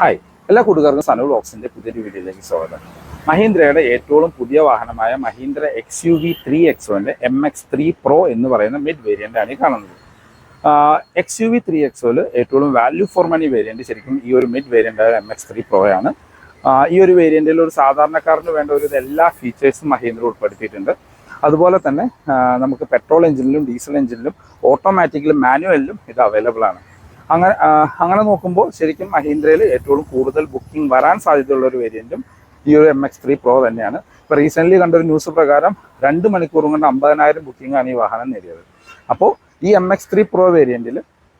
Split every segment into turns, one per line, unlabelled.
Hi എല്ലാ കൂട്ടുകാർക്കും സനു ബോക്സിന്റെ പുതിയൊരു വീഡിയോയിലേക്ക് സ്വാഗതം. മഹീന്ദ്രയുടെ ഏറ്റവും പുതിയ വാഹനമായ Mahindra X U V three എക്സോന്റെ M X three pro എന്ന് പറയുന്ന മിഡ് വേരിയന്റ് ആണ് ഈ കാണുന്നത്. എക്സ് യു വി ത്രീ എക്സോയിൽ ഏറ്റവും വാല്യൂ ഫോർ മണി വേരിയന്റ് ശരിക്കും ഈ ഒരു മിഡ് വേരിയന്റ് ആയ എം എക്സ് ത്രീ പ്രോ ആണ്. ഈ ഒരു വേരിയന്റിൽ ഒരു സാധാരണക്കാരന് വേണ്ട ഒരു എല്ലാ ഫീച്ചേഴ്സും മഹീന്ദ്ര ഉൾപ്പെടുത്തിയിട്ടുണ്ട്. അതുപോലെ തന്നെ നമുക്ക് പെട്രോൾ എഞ്ചിനിലും ഡീസൽ എഞ്ചിനിലും ഓട്ടോമാറ്റിക്കിലും മാനുവലിലും ഇത് അവൈലബിൾ ആണ്. അങ്ങനെ അങ്ങനെ നോക്കുമ്പോൾ ശരിക്കും മഹീന്ദ്രയിൽ ഏറ്റവും കൂടുതൽ ബുക്കിംഗ് വരാൻ സാധ്യതയുള്ള ഒരു വേരിയന്റും ഈ ഒരു എം എക്സ് ത്രീ പ്രോ തന്നെയാണ്. ഇപ്പോൾ റീസെന്റ്ലി കണ്ടൊരു ന്യൂസ് പ്രകാരം രണ്ട് മണിക്കൂറും കൊണ്ട് അമ്പതിനായിരം ബുക്കിംഗ് ആണ് ഈ വാഹനം നേടിയത്. അപ്പോൾ ഈ എം എക്സ് ത്രീ പ്രോ വേരിയന്റിൽ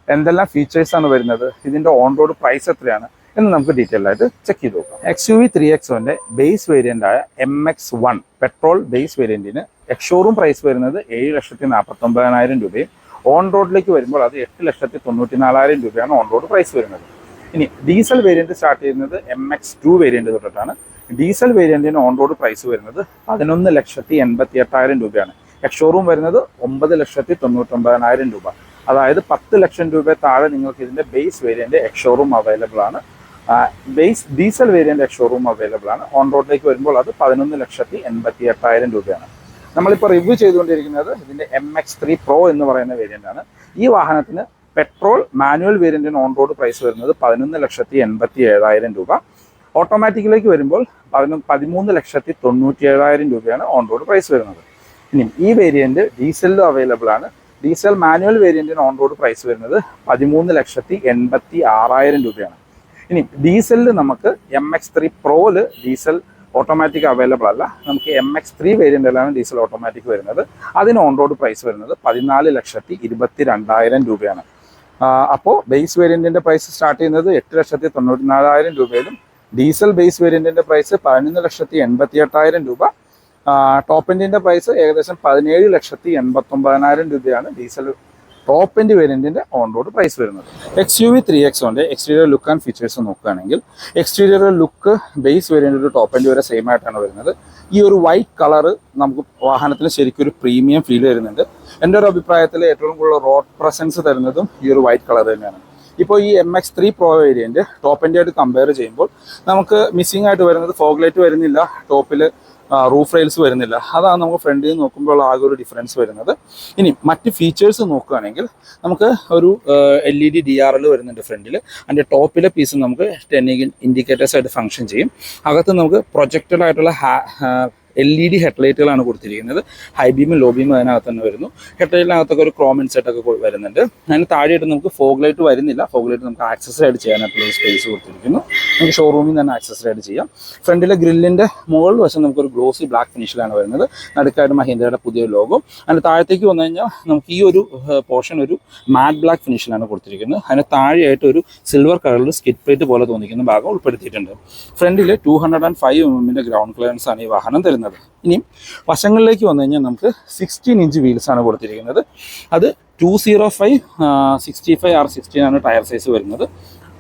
എന്തെല്ലാം ഫീച്ചേഴ്സാണ് വരുന്നത്? ഇതിന്റെ ഓൺ റോഡ് പ്രൈസ് എത്രയാണ്? എന്ന് നമുക്ക് ഡീറ്റെയിൽ ആയിട്ട് ചെക്ക് ചെയ്ത് നോക്കാം. എക്സ് യു വി ത്രീ എക്സോന്റെ base വേരിയന്റായ M X one petrol base വേരിയന്റിന് ex showroom price വരുന്നത് ഏഴ് ലക്ഷത്തി നാൽപ്പത്തി ഒമ്പതിനായിരം രൂപയും ഓൺ റോഡിലേക്ക് വരുമ്പോൾ അത് എട്ട് ലക്ഷത്തി തൊണ്ണൂറ്റി നാലായിരം രൂപയാണ് ഓൺ റോഡ് പ്രൈസ് വരുന്നത്. ഇനി ഡീസൽ വേരിയന്റ് സ്റ്റാർട്ട് ചെയ്യുന്നത് എം എക്സ് ടു വേരിയന്റ് തൊട്ടിട്ടാണ്. ഡീസൽ വേരിയന്റിന് ഓൺ റോഡ് പ്രൈസ് വരുന്നത് പതിനൊന്ന് ലക്ഷത്തി എൺപത്തി എട്ടായിരം രൂപയാണ് എക്സ്ഷോറൂം വരുന്നത് ഒമ്പത് ലക്ഷത്തി തൊണ്ണൂറ്റൊമ്പതിനായിരം രൂപ. അതായത് പത്ത് ലക്ഷം രൂപ താഴെ നിങ്ങൾക്ക് ഇതിന്റെ base variant ex showroom available ആണ്. Base diesel variant ex showroom available ആണ്. ഓൺ റോഡിലേക്ക് വരുമ്പോൾ അത് പതിനൊന്ന് ലക്ഷത്തി എൺപത്തി എട്ടായിരം രൂപയാണ്. നമ്മളിപ്പോൾ റിവ്യൂ ചെയ്തുകൊണ്ടിരിക്കുന്നത് ഇതിന്റെ എം എക്സ് ത്രീ പ്രോ എന്ന് പറയുന്ന വേരിയന്റാണ് ഈ വാഹനത്തിന് പെട്രോൾ മാനുവൽ വേരിയന്റിന് ഓൺ റോഡ് പ്രൈസ് വരുന്നത് പതിനൊന്ന് ലക്ഷത്തി എൺപത്തി ഏഴായിരം രൂപ. ഓട്ടോമാറ്റിക്കിലേക്ക് വരുമ്പോൾ പതിനൊന്ന് പതിമൂന്ന് ലക്ഷത്തി തൊണ്ണൂറ്റി ഏഴായിരം രൂപയാണ് ഓൺ റോഡ് പ്രൈസ് വരുന്നത്. ഇനി ഈ വേരിയന്റ് ഡീസലിലും അവൈലബിൾ ആണ്. ഡീസൽ മാനുവൽ വേരിയന്റിന് ഓൺ റോഡ് പ്രൈസ് വരുന്നത് പതിമൂന്ന് ലക്ഷത്തി എൺപത്തി ആറായിരം രൂപയാണ്. ഇനി ഡീസലിൽ നമുക്ക് എം എക്സ് ത്രീ പ്രോയിൽ ഡീസൽ ഓട്ടോമാറ്റിക് അവൈലബിൾ അല്ല. നമുക്ക് എം എക്സ് ത്രീ വേരിയന്റിലാണ് ഡീസൽ ഓട്ടോമാറ്റിക് വരുന്നത്. അതിന് ഓൺ റോഡ് പ്രൈസ് വരുന്നത് പതിനാല് ലക്ഷത്തി ഇരുപത്തി രണ്ടായിരം രൂപയാണ് അപ്പോൾ ബേസ് വേരിയന്റിന്റെ പ്രൈസ് സ്റ്റാർട്ട് ചെയ്യുന്നത് എട്ട് ലക്ഷത്തി തൊണ്ണൂറ്റി നാലായിരം രൂപയിലും ഡീസൽ ബേസ് വേരിയന്റിന്റെ പ്രൈസ് പതിനൊന്ന് ലക്ഷത്തി എൺപത്തി എട്ടായിരം രൂപ ടോപ്പ് എൻഡിന്റെ പ്രൈസ് ഏകദേശം പതിനേഴ് ലക്ഷത്തി എൺപത്തൊമ്പതിനായിരം രൂപയാണ്. ഡീസൽ ടോപ്പ് എൻഡ് വേരിയന്റിന്റെ ഓൺ റോഡ് പ്രൈസ് വരുന്നത് എക്സ് യു വി ത്രീ എക്സോന്റെ എക്സ്റ്റീരിയർ ലുക്ക് ആൻഡ് ഫീച്ചേഴ്സ് നോക്കുകയാണെങ്കിൽ exterior look base variant top end വരെ സെയിം ആയിട്ടാണ് വരുന്നത്. ഈ ഒരു വൈറ്റ് കളർ നമുക്ക് വാഹനത്തിന് ശരിക്കും ഒരു പ്രീമിയം ഫീൽ വരുന്നുണ്ട് എന്റെ ഒരു അഭിപ്രായത്തിൽ ഏറ്റവും കൂടുതൽ റോഡ് പ്രസൻസ് തരുന്നതും ഈ ഒരു വൈറ്റ് കളർ തന്നെയാണ്. ഇപ്പോൾ ഈ M X three pro variant ടോപ്പിന്റെ ആയിട്ട് കമ്പയർ ചെയ്യുമ്പോൾ നമുക്ക് മിസ്സിംഗ് ആയിട്ട് വരുന്നത് ഫോഗ്ലൈറ്റ് വരുന്നില്ല ടോപ്പിൽ റൂഫ് റെയിൽസ് വരുന്നില്ല. അതാണ് നമുക്ക് ഫ്രണ്ടിൽ നിന്ന് നോക്കുമ്പോൾ ആകെ ഒരു ഡിഫറൻസ് വരുന്നത്. ഇനി മറ്റ് ഫീച്ചേഴ്സ് നോക്കുകയാണെങ്കിൽ നമുക്ക് ഒരു L E D D R L വരുന്നുണ്ട് ഫ്രണ്ടിൽ അതിന്റെ ടോപ്പിലെ പീസ് നമുക്ക് ടെൻ ഇൻഡിക്കേറ്റേഴ്സ് ആയിട്ട് ഫംഗ്ഷൻ ചെയ്യും. അകത്ത് നമുക്ക് പ്രൊജക്റ്റഡ് ആയിട്ടുള്ള എൽ ഇ ഡി ഹെഡ്ലൈറ്റുകളാണ് കൊടുത്തിരിക്കുന്നത്. ഹൈ ബീമും ലോ ബീമും അതിനകത്ത് തന്നെ വരുന്നു. ഹെഡ്ലൈറ്റിനകത്തൊക്കെ ഒരു ക്രോം സെറ്റൊക്കെ വരുന്നുണ്ട്. അതിന് താഴെയായിട്ട് നമുക്ക് ഫോഗ് ലൈറ്റ് വരുന്നില്ല. ഫോഗ് ലൈറ്റ് നമുക്ക് ആക്സസറി ആയിട്ട് ചെയ്യാനായിട്ടുള്ള സ്പേസ് കൊടുത്തിരിക്കുന്നു. നമുക്ക് ഷോറൂമിൽ തന്നെ ആക്സസറി ആയിട്ട് ചെയ്യാം. ഫ്രണ്ടിലെ ഗ്രില്ലിന്റെ മുകളിൽ വശം നമുക്കൊരു ഗ്ലോസി ബ്ലാക്ക് ഫിനിഷിലാണ് വരുന്നത്. നടുക്കായിട്ട് മഹീന്ദ്രയുടെ പുതിയ ലോഗോ അതിന് താഴത്തേക്ക് വന്നു കഴിഞ്ഞാൽ നമുക്ക് ഈ ഒരു പോർഷൻ ഒരു മാറ്റ് ബ്ലാക്ക് ഫിനിഷിലാണ് കൊടുത്തിരിക്കുന്നത്. അതിന് താഴെയായിട്ട് ഒരു സിൽവർ കളറിൽ സ്കിറ്റ് പ്ലേറ്റ് പോലെ തോന്നിക്കുന്ന ഭാഗം ഉൾപ്പെടുത്തിയിട്ടുണ്ട്. ഫ്രണ്ടിൽ two hundred and five M എമ്മിന്റെ ഗ്രൗണ്ട് ക്ലിയറൻസ് ആണ് ഈ വാഹനം തരുന്നത്. ഇനിയും വശങ്ങളിലേക്ക് വന്നു കഴിഞ്ഞാൽ നമുക്ക് സിക്സ്റ്റീൻ ഇഞ്ച് വീൽസ് ആണ് കൊടുത്തിരിക്കുന്നത്. അത് two zero five sixty five R sixteen ആണ് ടയർ സൈസ് വരുന്നത്.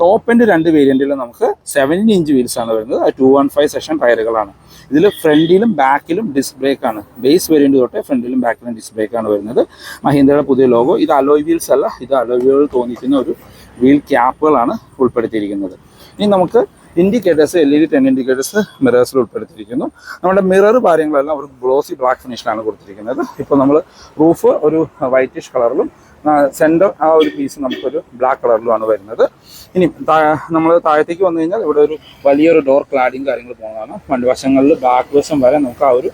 ടോപ്പ് എൻഡ് രണ്ട് വേരിയന്റിൽ നമുക്ക് സെവന്റീൻ ഇഞ്ച് വീൽസ് ആണ് വരുന്നത്. അത് ടു വൺ ഫൈവ് സെഷൻ ടയറുകളാണ് ഇതിൽ ഫ്രണ്ടിലും ബാക്കിലും ഡിസ്ക് ആണ്. ബേസ് വേരിയന്റ് തൊട്ടേ ഫ്രണ്ടിലും ബാക്കിലും ഡിസ്ക് ആണ് വരുന്നത്. മഹീന്ദ്രയുടെ പുതിയ ലോഗോ ഇത് അലോയ് വീൽസ് അല്ല. ഇത് അലോയ് വീൽ തോന്നിക്കുന്ന ഒരു വീൽ ക്യാപ്പുകളാണ് ഉൾപ്പെടുത്തിയിരിക്കുന്നത്. ഇനി നമുക്ക് indicators L E D ten indicators മിറേഴ്സിൽ ഉൾപ്പെടുത്തിയിരിക്കുന്നു. നമ്മുടെ മിറർ കാര്യങ്ങളെല്ലാം ഒരു ഗ്ലോസി ബ്ലാക്ക് ഫിനിഷിലാണ് കൊടുത്തിരിക്കുന്നത്. ഇപ്പോൾ നമ്മൾ റൂഫ് ഒരു വൈറ്റിഷ് കളറിലും സെന്റർ ആ ഒരു പീസ് നമുക്കൊരു ബ്ലാക്ക് കളറിലുമാണ് വരുന്നത്. ഇനി നമ്മൾ താഴത്തേക്ക് വന്നു കഴിഞ്ഞാൽ ഇവിടെ ഒരു വലിയൊരു ഡോർ ക്ലാഡിങ് കാര്യങ്ങൾ പോകുന്നതാണ്. വണ്ടി വശങ്ങളിൽ ബാക്ക് വശം വരെ നമുക്ക് ആ ഒരു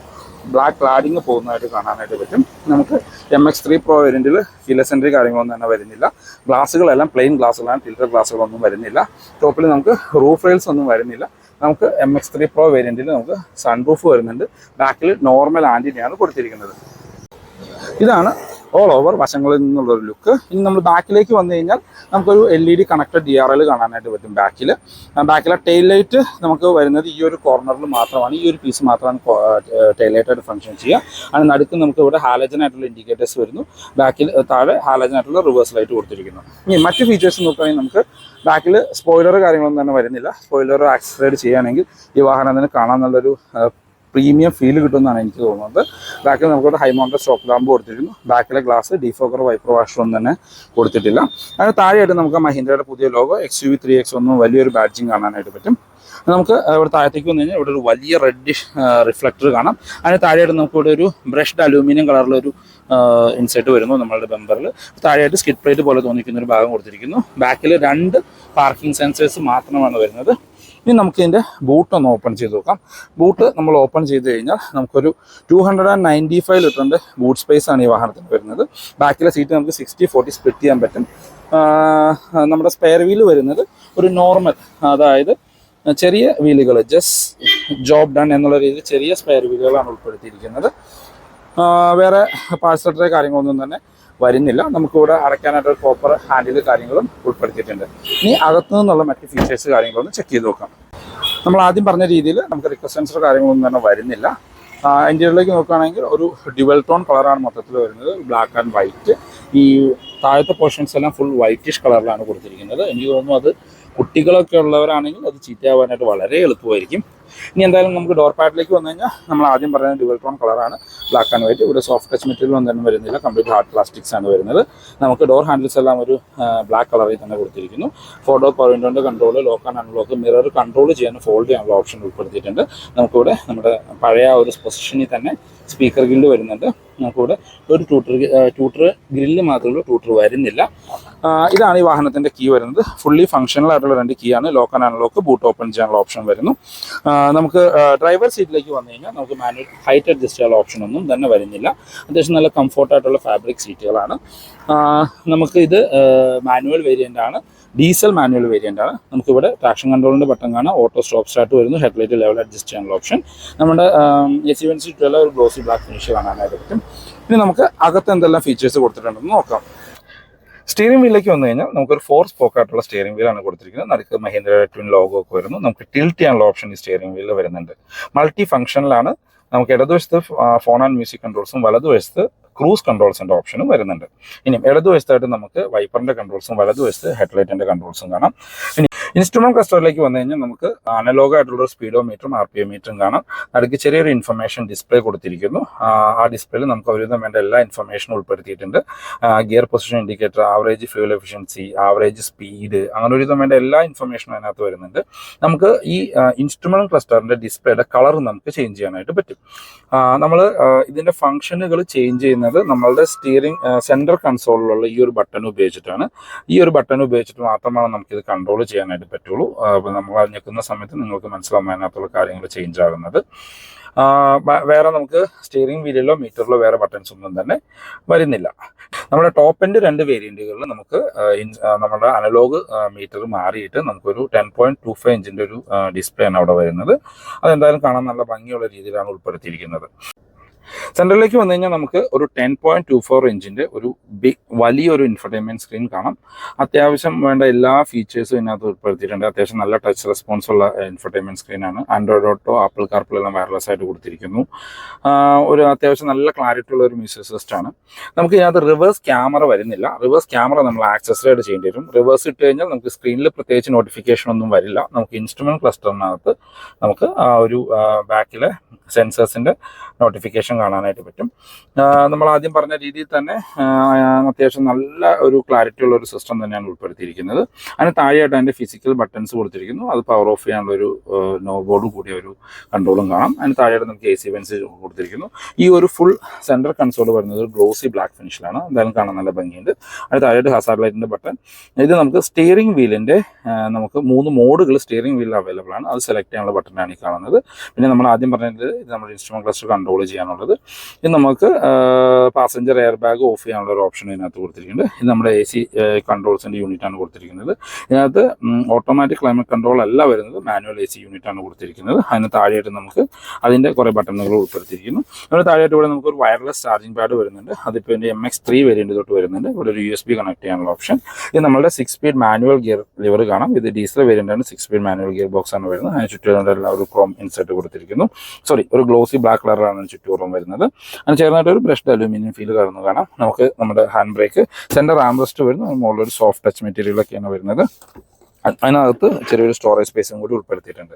ബ്ലാക്ക് ക്ലാഡിങ് പോകുന്നതായിട്ട് കാണാനായിട്ട് പറ്റും. നമുക്ക് എം എക്സ് ത്രീ പ്രോ വേരിയന്റിൽ ഫിലസെന്ററി കാര്യങ്ങളൊന്നും തന്നെ വരുന്നില്ല. ഗ്ലാസ്സുകളെല്ലാം പ്ലെയിൻ ഗ്ലാസ്സുകളാണ് ഫിൽറ്റർ ഗ്ലാസ്സുകളൊന്നും വരുന്നില്ല. ടോപ്പിൽ നമുക്ക് റൂഫ് റെയിൽസ് ഒന്നും വരുന്നില്ല. നമുക്ക് എം എക്സ് ത്രീ പ്രോ വേരിയന്റിൽ നമുക്ക് സൺറൂഫ് വരുന്നുണ്ട്. ബാക്കിൽ നോർമൽ ആന്റിനെയാണ് കൊടുത്തിരിക്കുന്നത്. ഇതാണ് ഓൾ ഓവർ വശങ്ങളിൽ നിന്നുള്ളൊരു ലുക്ക് ഇനി നമ്മൾ ബാക്കിലേക്ക് വന്നു കഴിഞ്ഞാൽ നമുക്കൊരു L E D connected D R L കാണാനായിട്ട് പറ്റും ബാക്കിൽ ബാക്കിലെ ടെയിൽ ലൈറ്റ് നമുക്ക് വരുന്നത് ഈ ഒരു കോർണറിൽ മാത്രമാണ്. ഈ ഒരു പീസ് മാത്രമാണ് ടെയിൽ ലൈറ്റായിട്ട് ഫംഗ്ഷൻ ചെയ്യുക. അതിന് നടുക്ക് നമുക്ക് ഇവിടെ ഹാലജൻ ആയിട്ടുള്ള ഇൻഡിക്കേറ്റേഴ്സ് വരുന്നു. ബാക്കിൽ താഴെ ഹാലജൻ ആയിട്ടുള്ള റിവേഴ്സ് ലൈറ്റ് കൊടുത്തിരിക്കുന്നു. ഇനി മറ്റ് ഫീച്ചേഴ്സ് നോക്കുകയാണെങ്കിൽ നമുക്ക് ബാക്കിൽ സ്പോയിലർ കാര്യങ്ങളൊന്നും തന്നെ വരുന്നില്ല. സ്പോയിലർ ആക്സറേറ്റ് ചെയ്യുകയാണെങ്കിൽ ഈ വാഹനം തന്നെ കാണാൻ നല്ലൊരു പ്രീമിയം ഫീൽ കിട്ടുമെന്നാണ് എനിക്ക് തോന്നുന്നത്. ബാക്കിൽ നമുക്കിവിടെ ഹൈ മൗണ്ടഡ് സ്റ്റോപ്പ് ലാമ്പ് കൊടുത്തിരിക്കുന്നു. ബാക്കിലെ ഗ്ലാസ് ഡിഫോക്കർ വൈപ്പർ വാഷറൊന്നും തന്നെ കൊടുത്തിട്ടില്ല. അതിന് താഴെയായിട്ട് നമുക്ക് മഹീന്ദ്രയുടെ പുതിയ logo X U V three X ഒന്നും വലിയൊരു ബാഡ്ജിങ് കാണാനായിട്ട് പറ്റും. നമുക്ക് ഇവിടെ താഴത്തേക്ക് വന്നു കഴിഞ്ഞാൽ ഇവിടെ ഒരു വലിയ റെഡ് റിഫ്ലക്ടർ കാണാം. അതിന് താഴെയായിട്ട് നമുക്ക് ഇവിടെ ഒരു ബ്രഷ്ഡ് അലൂമിനിയം കളറിലൊരു ഇൻസെറ്റ് വരുന്നു നമ്മളുടെ ബമ്പറിൽ. താഴെയായിട്ട് സ്കിഡ് പ്ലേറ്റ് പോലെ തോന്നിക്കുന്ന ഒരു ഭാഗം കൊടുത്തിരിക്കുന്നു. ബാക്കിൽ രണ്ട് പാർക്കിംഗ് സെൻസേഴ്സ് മാത്രമാണ് വരുന്നത്. ഇനി നമുക്ക് ഇതിന്റെ ബൂട്ട് ഒന്ന് ഓപ്പൺ ചെയ്ത് നോക്കാം. ബൂട്ട് നമ്മൾ ഓപ്പൺ ചെയ്ത് കഴിഞ്ഞാൽ നമുക്കൊരു two hundred and ninety five ലിറ്ററിന്റെ ബൂട്ട് സ്പേസ് ആണ് ഈ വാഹനത്തിന് വരുന്നത്. ബാക്കിലെ സീറ്റ് നമുക്ക് സിക്സ്റ്റി ഫോർട്ടി സ്പ്ലിറ്റ് ചെയ്യാൻ പറ്റും. നമ്മുടെ സ്പെയർ വീൽ വരുന്നത് ഒരു നോർമൽ അതായത് ചെറിയ വീലുകൾ ജസ്റ്റ് ജോബ് ഡൺ എന്നുള്ള രീതിയിൽ ചെറിയ സ്പെയർ വീലുകളാണ് ഉൾപ്പെടുത്തിയിരിക്കുന്നത്. വേറെ പാഴ്സൽ കാര്യങ്ങളൊന്നും തന്നെ വരുന്നില്ല. നമുക്കിവിടെ അടയ്ക്കാനായിട്ട് പ്രോപ്പർ ഹാൻഡിൽ കാര്യങ്ങളും ഉൾപ്പെടുത്തിയിട്ടുണ്ട്. ഇനി അകത്തു നിന്നുള്ള മറ്റ് ഫീച്ചേഴ്സ് കാര്യങ്ങളൊന്ന് ചെക്ക് ചെയ്ത് നോക്കാം. നമ്മൾ ആദ്യം പറഞ്ഞ രീതിയിൽ നമുക്ക് റിക്വസ്റ്റ് സെൻസർ കാര്യങ്ങളൊന്നും തന്നെ വരുന്നില്ല. ഇന്ത്യയിലേക്ക് നോക്കുകയാണെങ്കിൽ ഒരു ഡ്യുവൽ ടോൺ കളറാണ് മൊത്തത്തിൽ വരുന്നത്. ബ്ലാക്ക് ആൻഡ് വൈറ്റ് ഈ താഴത്തെ പോർഷൻസ് എല്ലാം ഫുൾ വൈറ്റിഷ് കളറിലാണ് കൊടുത്തിരിക്കുന്നത്. എനിക്ക് തോന്നുന്നു അത് കുട്ടികളൊക്കെ ഉള്ളവരാണെങ്കിൽ അത് ചീത്തയാവാനായിട്ട് വളരെ എളുപ്പമായിരിക്കും. ഇനി എന്തായാലും നമുക്ക് ഡോർ പാഡിലേക്ക് വന്നു കഴിഞ്ഞാൽ നമ്മൾ ആദ്യം പറയുന്ന ഡ്യുവൽ ടോൺ കളറാണ് ബ്ലാക്ക് ആൻഡ് വൈറ്റ് ഇവിടെ സോഫ്റ്റ് ടച്ച് മെറ്റീരിയൽ ഒന്നും വരുന്നില്ല. കംപ്ലീറ്റ് ഹാർഡ് പ്ലാസ്റ്റിക്സ് ആണ് വരുന്നത്. നമുക്ക് ഡോർ ഹാൻഡിൽസ് എല്ലാം ഒരു ബ്ലാക്ക് കളറിൽ തന്നെ കൊടുത്തിരിക്കുന്നു. Four door power വിൻഡോന്റെ control lock and unlock mirror control ചെയ്യാൻ ഫോൾഡ് ചെയ്യാനുള്ള ഓപ്ഷൻ ഉൾപ്പെടുത്തിയിട്ടുണ്ട്. നമുക്കിവിടെ നമ്മുടെ പഴയ ഒരു പൊസിഷനിൽ തന്നെ സ്പീക്കർ ഗ്രില്ല് വരുന്നുണ്ട്. നമുക്കിവിടെ ഒരു ട്യൂട്ടർ ട്യൂട്ടർ ഗ്രില്ല് മാത്രമേ ഉള്ളൂ. ട്യൂട്ടർ വരുന്നില്ല. ഇതാണ് ഈ വാഹനത്തിന്റെ കീ വരുന്നത്. ഫുള്ളി ഫങ്ഷണൽ ആയിട്ടുള്ള രണ്ട് കീ ആണ്. Lock and unlock boot open ചെയ്യാനുള്ള ഓപ്ഷൻ വരുന്നു. നമുക്ക് ഡ്രൈവർ സീറ്റിലേക്ക് വന്നു കഴിഞ്ഞാൽ നമുക്ക് മാനുവൽ ഹൈറ്റ് അഡ്ജസ്റ്റ് ചെയ്യാനുള്ള ഓപ്ഷൻ ഒന്നും തന്നെ വരുന്നില്ല. അത്യാവശ്യം നല്ല കംഫോർട്ടായിട്ടുള്ള ഫാബ്രിക് സീറ്റുകളാണ് നമുക്ക് ഇത് മാനുവൽ വേരിയന്റ് ആണ്. ഡീസൽ മാനുവൽ വേരിയന്റ് ആണ്. നമുക്കിവിടെ ട്രാക്ഷൻ കൺട്രോളിന്റെ ബട്ടൺ കാണാം. ഓട്ടോ സ്റ്റോപ്പ് സ്റ്റാർട്ട് വരുന്നു. ഹെഡ്ലൈറ്റ് ലെവൽ അഡ്ജസ്റ്റ് ചെയ്യാനുള്ള ഓപ്ഷൻ നമ്മുടെ എ സി വൺ സീറ്റുള്ള ഒരു ഗ്ലോസി ബ്ലാക്ക് ഫിനിഷ് കാണാനായിട്ട് പറ്റും. ഇനി നമുക്ക് അകത്ത് എന്തെല്ലാം ഫീച്ചേഴ്സ് കൊടുത്തിട്ടുണ്ടെന്ന് നോക്കാം. സ്റ്റിയറിംഗ് വീലിലേക്ക് വന്നു കഴിഞ്ഞാൽ നമുക്കൊരു ഫോർ സ്പോക്ക് ആയിട്ടുള്ള സ്റ്റിയറിംഗ് വീലാണ് കൊടുത്തിരിക്കുന്നത്. നടുക്ക് മഹേന്ദ്ര ട്വിൻ ലോഗോ ഒക്കെ വരുന്നു. നമുക്ക് ടിൽറ്റ് ചെയ്യാനുള്ള ഓപ്ഷൻ ഈ സ്റ്റിയറിംഗ് വീലിൽ വരുന്നുണ്ട്. മൾട്ടി ഫംഗ്ഷനിലാണ് നമുക്ക് ഇടതുവശത്ത് ഫോൺ ആൻഡ് മ്യൂസിക് കൺട്രോൾസും വലതുവശത്ത് ക്രൂസ് കൺട്രോൾസിന്റെ ഓപ്ഷനും വരുന്നുണ്ട്. ഇനി ഇടതുവശത്തായിട്ട് നമുക്ക് വൈപ്പറിന്റെ കൺട്രോൾസും വലതുവശത്ത് ഹെഡ്ലൈറ്റിന്റെ കൺട്രോൾസും കാണാം. ഇനി ഇൻസ്ട്രുമെന്റ് ക്ലസ്റ്ററിലേക്ക് വന്നു കഴിഞ്ഞാൽ നമുക്ക് അനലോഗ് ആയിട്ടുള്ള സ്പീഡോ മീറ്ററും ആർ പി മീറ്ററും കാണാം. നടുക്ക് ചെറിയൊരു ഇൻഫർമേഷൻ ഡിസ്പ്ലേ കൊടുത്തിരിക്കുന്നു. ആ, ഡിസ്പ്ലേയിൽ നമുക്ക് ഒരുവിധം വേണ്ട എല്ലാ ഇൻഫർമേഷനും ഉൾപ്പെടുത്തിയിട്ടുണ്ട്. Gear position indicator average fuel efficiency average speed അങ്ങനെ ഒരുവിധം വേണ്ട എല്ലാ ഇൻഫർമേഷനും അതിനകത്ത് വരുന്നുണ്ട്. നമുക്ക് ഈ ഇൻസ്ട്രുമെന്റ് ക്ലസ്റ്ററിന്റെ ഡിസ്പ്ലേയുടെ കളർ നമുക്ക് ചേഞ്ച് ചെയ്യാനായിട്ട് പറ്റും. നമ്മൾ ഇതിന്റെ ഫംഗ്ഷനുകൾ ചേഞ്ച് ചെയ്യുന്നത് നമ്മളുടെ സ്റ്റിയറിംഗ് സെൻട്രൽ കൺസോളിലുള്ള ഈ ഒരു ബട്ടൺ ഉപയോഗിച്ചിട്ടാണ്. ഈ ഒരു ബട്ടൺ ഉപയോഗിച്ചിട്ട് മാത്രമാണ് നമുക്കിത് കൺട്രോൾ ചെയ്യാനായിട്ട് പറ്റുള്ളൂ. നമ്മൾ ഞെക്കുന്ന സമയത്ത് നിങ്ങൾക്ക് മനസ്സിലാവും അതിനകത്തുള്ള കാര്യങ്ങൾ ചേഞ്ച് ആകുന്നത്. വേറെ നമുക്ക് സ്റ്റിയറിംഗ് വീലിലോ മീറ്ററിലോ വേറെ ബട്ടൺസ് ഒന്നും തന്നെ വരുന്നില്ല. നമ്മുടെ ടോപ്പ് എൻഡ് രണ്ട് വേരിയന്റുകളിൽ നമുക്ക് നമ്മുടെ അനലോഗ് മീറ്റർ മാറിയിട്ട് നമുക്കൊരു ടെൻ പോയിന്റ് ടു ഫൈവ് ഇഞ്ചിന്റെ ഒരു ഡിസ്പ്ലേ ആണ് അവിടെ വരുന്നത്. അതെന്തായാലും കാണാൻ നല്ല ഭംഗിയുള്ള രീതിയിലാണ് ഉൾപ്പെടുത്തിയിരിക്കുന്നത്. സെൻട്രലിലേക്ക് വന്നു കഴിഞ്ഞാൽ നമുക്ക് ഒരു ടെൻ പോയിന്റ് ടു ഫോർ ഇഞ്ചിന്റെ ഒരു ബിഗ് വലിയൊരു ഇൻഫർടൈൻമെന്റ് സ്ക്രീൻ കാണാം. അത്യാവശ്യം വേണ്ട എല്ലാ ഫീച്ചേഴ്സും ഇതിനകത്ത് ഉൾപ്പെടുത്തിയിട്ടുണ്ട്. അത്യാവശ്യം നല്ല ടച്ച് റെസ്പോൺസ് ഉള്ള ഇൻഫർടൈൻമെന്റ് സ്ക്രീനാണ് ആൻഡ്രോയിഡ് ഓട്ടോ ആപ്പിൾ കാർപ്പിൾ എല്ലാം വയർലെസ് ആയിട്ട് കൊടുത്തിരിക്കുന്നു. ഒരു അത്യാവശ്യം നല്ല ക്ലാരിറ്റി ഉള്ള ഒരു മ്യൂസിക് സിസ്റ്റം ആണ്. നമുക്ക് ഇതിനകത്ത് റിവേഴ്സ് ക്യാമറ വരുന്നില്ല. റിവേഴ്സ് ക്യാമറ നമ്മൾ ആക്സസറൈഡ് ചെയ്യേണ്ടി വരും. റിവേഴ്സ് ഇട്ട് കഴിഞ്ഞാൽ നമുക്ക് സ്ക്രീനിൽ പ്രത്യേകിച്ച് നോട്ടിഫിക്കേഷൻ ഒന്നും വരില്ല. നമുക്ക് ഇൻസ്ട്രുമെന്റ് ക്ലസ്റ്ററിനകത്ത് നമുക്ക് ആ ഒരു ബാക്കിലെ സെൻസേഴ്സിന്റെ നോട്ടിഫിക്കേഷൻ കാണാനായിട്ട് പറ്റും. നമ്മൾ ആദ്യം പറഞ്ഞ രീതിയിൽ തന്നെ അത്യാവശ്യം നല്ല ഒരു ക്ലാരിറ്റി ഉള്ള ഒരു സിസ്റ്റം തന്നെയാണ് ഉൾപ്പെടുത്തിയിരിക്കുന്നത്. അതിന് താഴെയായിട്ട് അതിന്റെ ഫിസിക്കൽ ബട്ടൺസ് കൊടുത്തിരിക്കുന്നു. അത് പവർ ഓഫ് ചെയ്യാനുള്ള ഒരു നോ ബോർഡ് കൂടിയ ഒരു കൺട്രോളും കാണാം. അതിന് താഴെയായിട്ട് നമുക്ക് എ സി വെൻസ് കൊടുത്തിരിക്കുന്നു. ഈ ഒരു ഫുൾ സെൻട്രൽ കൺസോൾ വരുന്നത് ഗ്ലോസി ബ്ലാക്ക് ഫിനിഷിലാണ് എന്തായാലും കാണാൻ നല്ല ഭംഗിയുണ്ട്. അതിന് താഴെയായിട്ട് ഹസാർ ലൈറ്റിന്റെ ബട്ടൺ ഇത് നമുക്ക് സ്റ്റിയറിംഗ് വീലിന്റെ നമുക്ക് മൂന്ന് മോഡുകൾ സ്റ്റിയറിംഗ് വീലിൽ അവൈലബിൾ ആണ്. അത് സെലക്ട് ചെയ്യാനുള്ള ബട്ടനാണ് ഈ കാണുന്നത്. പിന്നെ നമ്മൾ ആദ്യം പറഞ്ഞത് ഇത് നമ്മുടെ ഇൻസ്ട്രുമെന്റ് ക്ലസ്റ്റർ കൺട്രോൾ ചെയ്യാനുള്ളത് ഇത് നമുക്ക് പാസഞ്ചർ എയർ ബാഗ് ഓഫ് ചെയ്യാനുള്ള ഒരു ഓപ്ഷൻ ഇതിനകത്ത് കൊടുത്തിരിക്കുന്നുണ്ട്. ഇത് നമ്മുടെ എ സി കൺട്രോൾസിന്റെ യൂണിറ്റ് ആണ് കൊടുത്തിരിക്കുന്നത്. ഇതിനകത്ത് ഓട്ടോമാറ്റിക് ക്ലൈമറ്റ് കൺട്രോൾ അല്ല വരുന്നത്. മാനുവൽ എ സി യൂണിറ്റ് ആണ് കൊടുത്തിരിക്കുന്നത്. അതിന് താഴെയായിട്ട് നമുക്ക് അതിന്റെ കുറേ ബട്ടണുകൾ ഉൾപ്പെടുത്തിയിരിക്കുന്നു. അതിന് താഴെയായിട്ട് ഇവിടെ നമുക്ക് ഒരു വയർലെസ് ചാർജിംഗ് പാഡ് വരുന്നുണ്ട്. അതിപ്പോൾ എന്റെ എം എക്സ് ത്രീ വേരിയന്റ് തൊട്ട് വരുന്നുണ്ട്. ഇവിടെ ഒരു യു എസ് ബി കണക്ട് ചെയ്യാനുള്ള ഓപ്ഷൻ ഇത് നമ്മുടെ six speed manual gear lever കാണാം. ഇത് ഡീസൽ വേരിയന്റ് ആണ്. Six speed manual gear box ആണ് വരുന്നത്. അതിന് ചുറ്റും ഒരു ക്രോം ഇൻസെർട്ട് കൊടുത്തിരിക്കുന്നു. സോറി ഒരു ഗ്ലോസി ബ്ലാക്ക് കളറാണ് ചുറ്റുപുറം വരുന്നത്. അതിന് ചേർന്നായിട്ട് ഒരു ബ്രഷ്ഡ് അലൂമിനിയം ഫീൽ കടന്നു കാണാം. നമുക്ക് നമ്മുടെ ഹാൻഡ് ബ്രേക്ക് സെന്റർ ആംബ്രസ്റ്റ് വരുന്നു. ഒരു സോഫ്റ്റ് ടച്ച് മെറ്റീരിയലൊക്കെയാണ് വരുന്നത്. അതിനകത്ത് ചെറിയൊരു സ്റ്റോറേജ് സ്പേസും കൂടി ഉൾപ്പെടുത്തിയിട്ടുണ്ട്.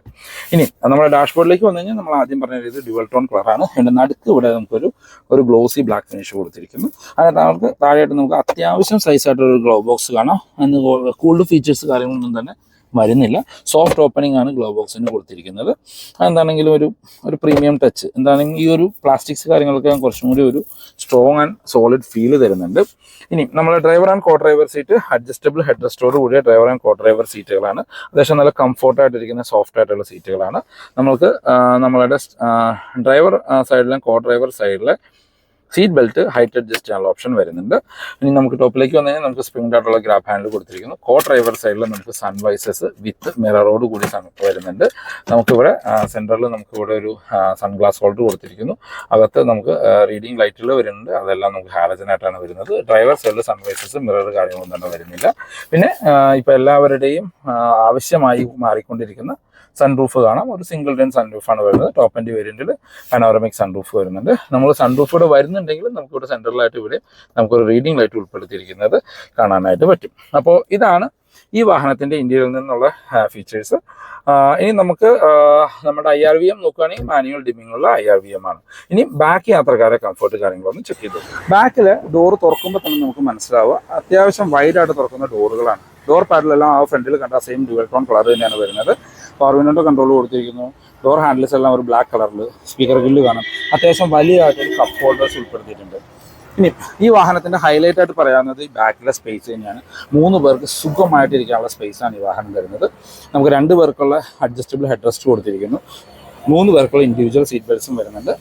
ഇനി നമ്മുടെ ഡാഷ്ബോർഡിലേക്ക് വന്നു കഴിഞ്ഞാൽ നമ്മൾ ആദ്യം പറഞ്ഞ രീതി ഡ്യുവൽ ടോൺ കളറാണ്. അതിന്റെ നടുക്ക് ഇവിടെ നമുക്കൊരു ഒരു ഗ്ലോസി ബ്ലാക്ക് ഫിനിഷ് കൊടുത്തിരിക്കുന്നു. അതിനകത്ത് നമുക്ക് താഴെയായിട്ട് നമുക്ക് അത്യാവശ്യം സൈസായിട്ടുള്ള ഒരു ഗ്ലോ ബോക്സ് കാണാം. അതിന് കൂൾഡ് ഫീച്ചേഴ്സ് കാര്യങ്ങളൊന്നും തന്നെ വരുന്നില്ല. സോഫ്റ്റ് ഓപ്പണിംഗ് ആണ് ഗ്ലോ ബോക്സിന് കൊടുത്തിരിക്കുന്നത്. എന്താണെങ്കിലും ഒരു ഒരു പ്രീമിയം ടച്ച് എന്താണെങ്കിൽ ഈ ഒരു പ്ലാസ്റ്റിക്സ് കാര്യങ്ങളൊക്കെ കുറച്ചും കൂടി ഒരു സ്ട്രോങ് ആൻഡ് സോളിഡ് ഫീൽ തരുന്നുണ്ട്. ഇനി നമ്മൾ driver and co driver seat adjustable head റെസ്റ്റോട് കൂടിയ ഡ്രൈവർ ആൻഡ് കോ ഡ്രൈവർ സീറ്റുകളാണ് അത്യാവശ്യം നല്ല കംഫോർട്ടായിട്ടിരിക്കുന്ന സോഫ്റ്റ് ആയിട്ടുള്ള സീറ്റുകളാണ് നമ്മൾക്ക് നമ്മളുടെ ഡ്രൈവർ സൈഡിലും കോ ഡ്രൈവർ സൈഡിലെ സീറ്റ് ബെൽറ്റ് ഹൈറ്റ് അഡ്ജസ്റ്റ് ചെയ്യാനുള്ള ഓപ്ഷൻ വരുന്നുണ്ട്. ഇനി നമുക്ക് ടോപ്പിലേക്ക് വന്നു കഴിഞ്ഞാൽ നമുക്ക് സ്പ്രിംഗ് ആയിട്ടുള്ള ഗ്രാഫ് ഹാൻഡിൽ കൊടുത്തിരിക്കുന്നു. കോ ഡ്രൈവർ സൈഡിൽ നമുക്ക് സൺവൈസസ് വിത്ത് മിററോട് കൂടി വരുന്നുണ്ട്. നമുക്കിവിടെ സെന്ററിൽ നമുക്ക് ഇവിടെ ഒരു സൺഗ്ലാസ് ഹോൾഡർ കൊടുത്തിരിക്കുന്നു. അകത്ത് നമുക്ക് റീഡിംഗ് ലൈറ്റുകൾ വരുന്നുണ്ട്. അതെല്ലാം നമുക്ക് ഹാലജനായിട്ടാണ് വരുന്നത്. ഡ്രൈവർ സൈഡിൽ സൺവൈസസ് മിറർ കാര്യങ്ങളൊന്നും തന്നെ വരുന്നില്ല. പിന്നെ ഇപ്പോൾ എല്ലാവരുടെയും ആവശ്യമായി മാറിക്കൊണ്ടിരിക്കുന്ന സൺറൂഫ് കാണാം. ഒരു സിംഗിൾ ഡെൻ സൺറൂഫാണ് വരുന്നത്. ടോപ്പ് ആൻഡ് വേരിയന്റിൽ പനോറമിക് സൺറൂഫ് വരുന്നുണ്ട്. നമ്മൾ സൺറൂഫ് ഇവിടെ വരുന്നുണ്ടെങ്കിൽ നമുക്കിവിടെ സെൻട്രലായിട്ട് ഇവിടെ നമുക്കൊരു റീഡിംഗ് ലൈറ്റ് ഉൾപ്പെടുത്തിയിരിക്കുന്നത് കാണാനായിട്ട് പറ്റും. അപ്പോൾ ഇതാണ് ഈ വാഹനത്തിന്റെ ഇന്ത്യയിൽ നിന്നുള്ള ഫീച്ചേഴ്സ് ഇനി നമുക്ക് നമ്മുടെ ഐ ആർ വി എം നോക്കുകയാണെങ്കിൽ മാനുവൽ ഡിമ്മിംഗ് ഉള്ള ഐ ആർ വി എം ആണ്. ഇനി ബാക്ക് യാത്രക്കാരെ കംഫർട്ട് കാര്യങ്ങളൊന്ന് ചെക്ക് ചെയ്തു ബാക്കിൽ ഡോർ തുറക്കുമ്പോൾ തന്നെ നമുക്ക് മനസ്സിലാവുക. അത്യാവശ്യം വൈഡായിട്ട് തുറക്കുന്ന ഡോറുകളാണ് ഡോർ പാഡിലെല്ലാം ആ ഫ്രണ്ടിൽ കണ്ട സെയിം ഡ്യുവൽ ടോൺ കളർ തന്നെയാണ് വരുന്നത്. പവർ കൺട്രോൾ കൊടുത്തിരിക്കുന്നു. ഡോർ ഹാൻഡിൽസ് എല്ലാം ഒരു ബ്ലാക്ക് കളറിൽ സ്പീക്കർ ഗില്ല് കാണാം. അത്യാവശ്യം വലിയതായിട്ട് കപ്പ് ഹോൾഡേഴ്സ് ഉൾപ്പെടുത്തിയിട്ടുണ്ട്. ഇനി ഈ വാഹനത്തിന്റെ ഹൈലൈറ്റ് ആയിട്ട് പറയാവുന്നത് ഈ ബാക്കിലെ സ്പേസ് തന്നെയാണ്. മൂന്ന് പേർക്ക് സുഖമായിട്ട് ഇരിക്കാനുള്ള സ്പേസ് ആണ് ഈ വാഹനം തരുന്നത്. നമുക്ക് രണ്ട് പേർക്കുള്ള അഡ്ജസ്റ്റബിൾ ഹെഡ് റെസ്റ്റ് കൊടുത്തിരിക്കുന്നു. മൂന്ന് പേർക്കുള്ള ഇൻഡിവിജ്വൽ സീറ്റ് ബെൽറ്റ്സും വരുന്നുണ്ട്.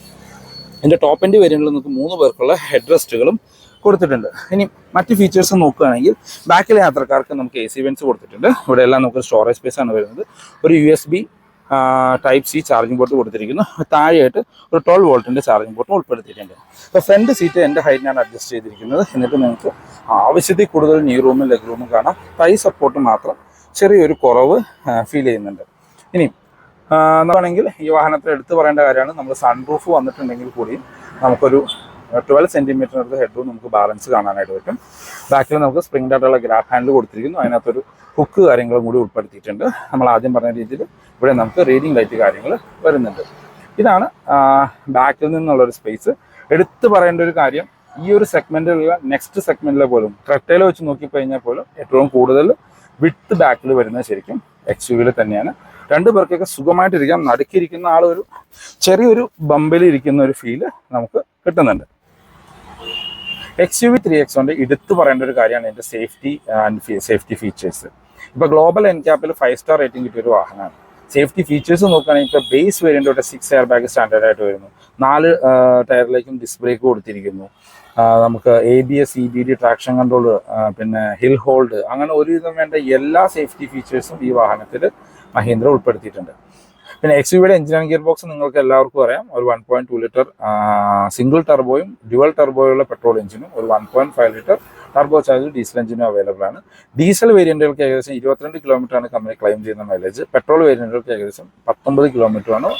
ഇതിന്റെ ടോപ്പ് എൻഡ് വേരിയന്റിൽ നമുക്ക് മൂന്ന് പേർക്കുള്ള ഹെഡ് റെസ്റ്റുകളും കൊടുത്തിട്ടുണ്ട്. ഇനി മറ്റ് ഫീച്ചേഴ്സ് നോക്കുകയാണെങ്കിൽ ബാക്കിലെ യാത്രക്കാർക്ക് നമുക്ക് എ സി വെൻസ് കൊടുത്തിട്ടുണ്ട്. ഇവിടെ എല്ലാം നമുക്ക് സ്റ്റോറേജ് സ്പേസ് ആണ് വരുന്നത്. ഒരു U S B type C charging port കൊടുത്തിരിക്കുന്നു. താഴെയായിട്ട് ഒരു ട്വൽവ് വോൾട്ടിന്റെ ചാർജിംഗ് പോർട്ടും ഉൾപ്പെടുത്തിയിട്ടുണ്ട്. അപ്പോൾ ഫ്രണ്ട് സീറ്റ് എന്റെ ഹൈറ്റിനാണ് അഡ്ജസ്റ്റ് ചെയ്തിരിക്കുന്നത്. എന്നിട്ട് നിങ്ങൾക്ക് ആവശ്യത്തിൽ കൂടുതൽ ന്യൂ റൂമും ലെഗ് റൂമും കാണാം. തൈ സപ്പോർട്ട് മാത്രം ചെറിയൊരു കുറവ് ഫീൽ ചെയ്യുന്നുണ്ട്. ഇനി എന്നാണെങ്കിൽ ഈ വാഹനത്തിൽ എടുത്തു പറയേണ്ട കാര്യമാണ്. നമ്മൾ സൺറൂഫ് വന്നിട്ടുണ്ടെങ്കിൽ കൂടി നമുക്കൊരു ട്വൽവ് സെന്റിമീറ്ററിനടുത്ത് ഹെഡ് നമുക്ക് ബാലൻസ് കാണാനായിട്ട് പറ്റും. ബാക്കിൽ നമുക്ക് സ്പ്രിംഗ് ഡോട്ടുള്ള ഗ്രാഫ് ഹാൻഡിൽ കൊടുത്തിരിക്കുന്നു. അതിനകത്തൊരു ഹുക്ക് കാര്യങ്ങളും കൂടി ഉൾപ്പെടുത്തിയിട്ടുണ്ട്. നമ്മൾ ആദ്യം പറഞ്ഞ രീതിയിൽ ഇവിടെ നമുക്ക് റീഡിംഗ് ലൈറ്റ് കാര്യങ്ങൾ വരുന്നുണ്ട്. ഇതാണ് ബാക്കിൽ നിന്നുള്ള ഒരു സ്പേസ് എടുത്തു പറയേണ്ട ഒരു കാര്യം ഈ ഒരു സെഗ്മെന്റിലുള്ള നെക്സ്റ്റ് സെഗ്മെന്റിലെ പോലും ക്രെറ്റയിൽ വെച്ച് നോക്കിക്കഴിഞ്ഞാൽ പോലും ഏറ്റവും കൂടുതൽ വിട്ട് ബാക്കിൽ വരുന്നത് ശരിക്കും എക്സ് യു വിയിൽ തന്നെയാണ്. രണ്ടു പേർക്കൊക്കെ സുഖമായിട്ടിരിക്കാം. നടുക്കിരിക്കുന്ന ആൾ ഒരു ചെറിയൊരു ബമ്പിൽ ഇരിക്കുന്ന ഒരു ഫീൽ നമുക്ക് കിട്ടുന്നുണ്ട്. X U V three X കൊണ്ട് എടുത്തു പറയേണ്ട ഒരു കാര്യമാണ് എന്റെ സേഫ്റ്റി ആൻഡ് സേഫ്റ്റി ഫീച്ചേഴ്സ് ഇപ്പൊ ഗ്ലോബൽ എൻക്യാപ്പിൽ ഫൈവ് സ്റ്റാർ റേറ്റിംഗ് കിട്ടിയ ഒരു വാഹനമാണ്. സേഫ്റ്റി ഫീച്ചേഴ്സ് നോക്കുകയാണെങ്കിൽ ഇപ്പോൾ ബേസ് വേരിയന്റ് തൊട്ട് സിക്സ് എയർ ബാഗ് സ്റ്റാൻഡേർഡ് ആയിട്ട് വരുന്നു. നാല് ടയറിലേക്കും ഡിസ് ബ്രേക്ക് കൊടുത്തിരിക്കുന്നു. നമുക്ക് A B S E B D traction control പിന്നെ ഹിൽ ഹോൾഡ് അങ്ങനെ ഒരുവിധം വേണ്ട എല്ലാ സേഫ്റ്റി ഫീച്ചേഴ്സും ഈ വാഹനത്തിൽ മഹീന്ദ്ര ഉൾപ്പെടുത്തിയിട്ടുണ്ട്. പിന്നെ എക്സ് യുടെ എഞ്ചിനീയറിംഗ് ഗിയർ ബോക്സ് നിങ്ങൾക്ക് എല്ലാവർക്കും അറിയാം. ഒരു one point two litre single ടർബോയും dual ടർബോയുള്ള പെട്രോൾ എഞ്ചിനും ഒരു one point five litre turbo charge diesel എഞ്ചിനും available ആണ്. ഡീസൽ വേരിയന്റുകൾക്ക് ഏകദേശം ഇരുപത്തിരണ്ട് കിലോമീറ്റർ ആണ് കമ്പനി ക്ലെയിം ചെയ്യുന്ന മൈലേജ് പെട്രോൾ വേരിയന്റുകൾക്ക് ഏകദേശം പത്തൊമ്പത് കിലോമീറ്റർ ആണ്.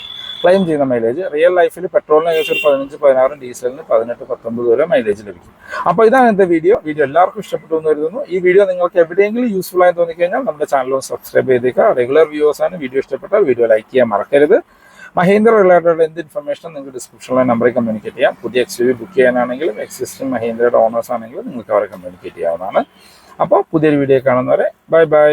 ക്ലെയിം ചെയ്യുന്ന മൈലേജ് റിയൽ ലൈഫിൽ പെട്രോളിന് ഏകദേശം ഒരു പതിനഞ്ച് പതിനാറും ഡീസലിന് പതിനെട്ട് പത്തൊമ്പത് വരെ മൈലേജ് ലഭിക്കും. അപ്പോൾ ഇതാണ് എന്റെ വീഡിയോ വീഡിയോ എല്ലാവർക്കും ഇഷ്ടപ്പെട്ടു എന്ന് കരുതുന്നു. ഈ വീഡിയോ നിങ്ങൾക്ക് എവിടെയെങ്കിലും യൂസ്ഫുൾ ആയി തോന്നിക്കഴിഞ്ഞാൽ നമ്മുടെ ചാനൽ സബ്സ്ക്രൈബ് ചെയ്തേക്കുക. റെഗുലർ വ്യൂവേഴ്സ് ആണ്. വീഡിയോ ഇഷ്ടപ്പെട്ടാൽ വീഡിയോ ലൈക്ക് ചെയ്യാൻ മറക്കരുത്. മഹീന്ദ്ര റിലേറ്റഡ് എന്ത് ഇൻഫർമേഷൻ നിങ്ങൾക്ക് ഡിസ്ക്രിപ്ഷനിലെ നമ്പറിൽ കമ്മ്യൂണിക്കേറ്റ് ചെയ്യാം. പുതിയ എക്സ് യു ബുക്ക് ചെയ്യാനാണെങ്കിലും എക്സിസ്റ്റിംഗ് മഹീന്ദ്രയുടെ ഓണേഴ്സ് ആണെങ്കിലും നിങ്ങൾക്ക് അവരെ കമ്മ്യൂണിക്കേറ്റ് ചെയ്യാവുന്നതാണ്. അപ്പോൾ പുതിയൊരു വീഡിയോ കാണുന്നവരെ ബൈ ബൈ